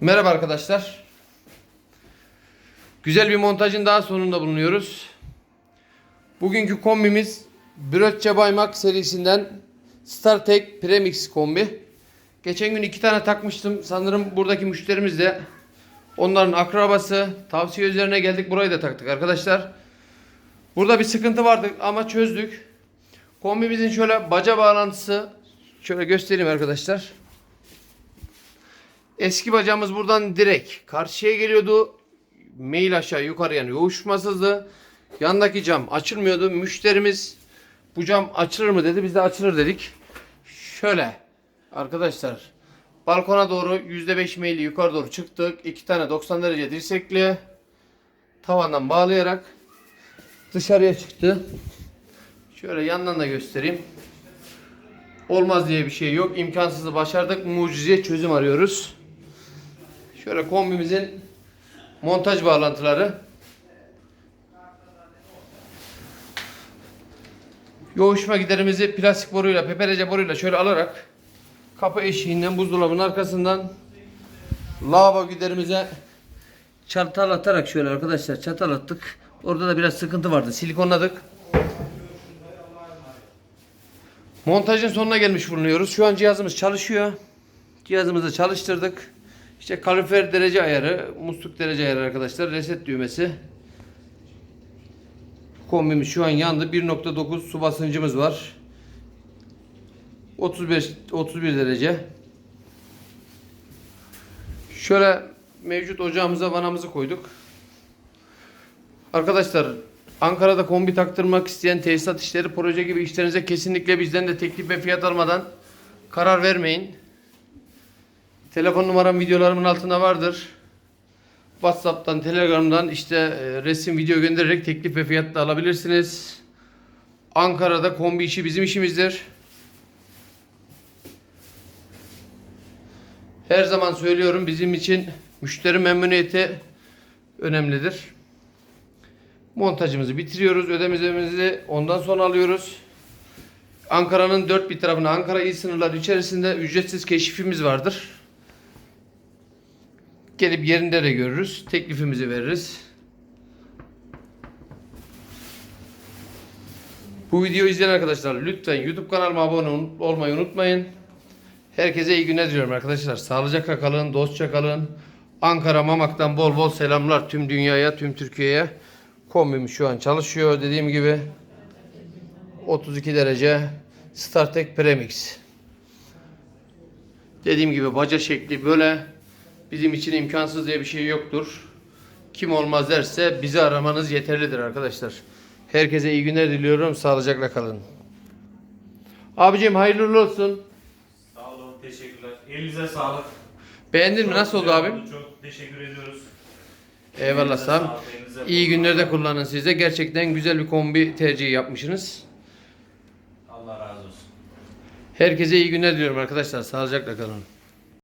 Merhaba arkadaşlar. Güzel bir montajın daha sonunda bulunuyoruz. Bugünkü kombimiz Brötçe Baymak serisinden StarTech Premix kombi. Geçen gün iki tane takmıştım. Sanırım buradaki müşterimiz de onların akrabası. Tavsiye üzerine geldik. Burayı da taktık arkadaşlar. Burada bir sıkıntı vardı ama çözdük. Kombimizin şöyle baca bağlantısı şöyle göstereyim arkadaşlar. Eski bacamız buradan direkt karşıya geliyordu. Mail aşağı yukarı yani yoğuşmasızdı. Yandaki cam açılmıyordu. Müşterimiz bu cam açılır mı dedi. Biz de açılır dedik. Şöyle arkadaşlar balkona doğru %5 meyli yukarı doğru çıktık. İki tane 90 derece dirsekli tavandan bağlayarak dışarıya çıktı. Şöyle yandan da göstereyim. Olmaz diye bir şey yok. İmkansızı başardık. Mucize çözüm arıyoruz. Şöyle kombimizin montaj bağlantıları. Yoğuşma giderimizi plastik boruyla, peperece boruyla şöyle alarak kapı eşiğinden buzdolabının arkasından lavabo giderimize çatal atarak şöyle arkadaşlar çatal attık. Orada da biraz sıkıntı vardı. Silikonladık. Montajın sonuna gelmiş bulunuyoruz. Şu an cihazımız çalışıyor. Cihazımızı çalıştırdık. İşte kalorifer derece ayarı, musluk derece ayarı arkadaşlar. Reset düğmesi. Kombimiz şu an yandı. 1.9 su basıncımız var. 35 31 derece. Şöyle mevcut ocağımıza vanamızı koyduk. Arkadaşlar Ankara'da kombi taktırmak isteyen tesisat işleri proje gibi işlerinize kesinlikle bizden de teklif ve fiyat almadan karar vermeyin. Telefon numaram videolarımın altında vardır. WhatsApp'tan, Telegram'dan işte e, resim, video göndererek teklif ve fiyat da alabilirsiniz. Ankara'da kombi işi bizim işimizdir. Her zaman söylüyorum bizim için müşteri memnuniyeti önemlidir. Montajımızı bitiriyoruz. Ödememizi ondan sonra alıyoruz. Ankara'nın dört bir tarafına Ankara il sınırları içerisinde ücretsiz keşifimiz vardır. Gelip yerinde de görürüz. Teklifimizi veririz. Bu videoyu izleyen arkadaşlar lütfen YouTube kanalıma abone ol- olmayı unutmayın. Herkese iyi günler diliyorum arkadaşlar. Sağlıcakla kalın, dostça kalın. Ankara Mamak'tan bol bol selamlar tüm dünyaya, tüm Türkiye'ye. Kombim şu an çalışıyor dediğim gibi. 32 derece StarTech Premix. Dediğim gibi baca şekli böyle. Bizim için imkansız diye bir şey yoktur. Kim olmaz derse bizi aramanız yeterlidir arkadaşlar. Herkese iyi günler diliyorum. Sağlıcakla kalın. Abicim hayırlı olsun. Sağ olun, teşekkürler. Elinize sağlık. Beğendin mi? Çok Nasıl oldu abim? Çok teşekkür ediyoruz. Eyvallah Sam. sağlık, İyi günlerde kullanın siz de. Gerçekten güzel bir kombi tercihi yapmışsınız. Allah razı olsun. Herkese iyi günler diliyorum arkadaşlar. Sağlıcakla kalın.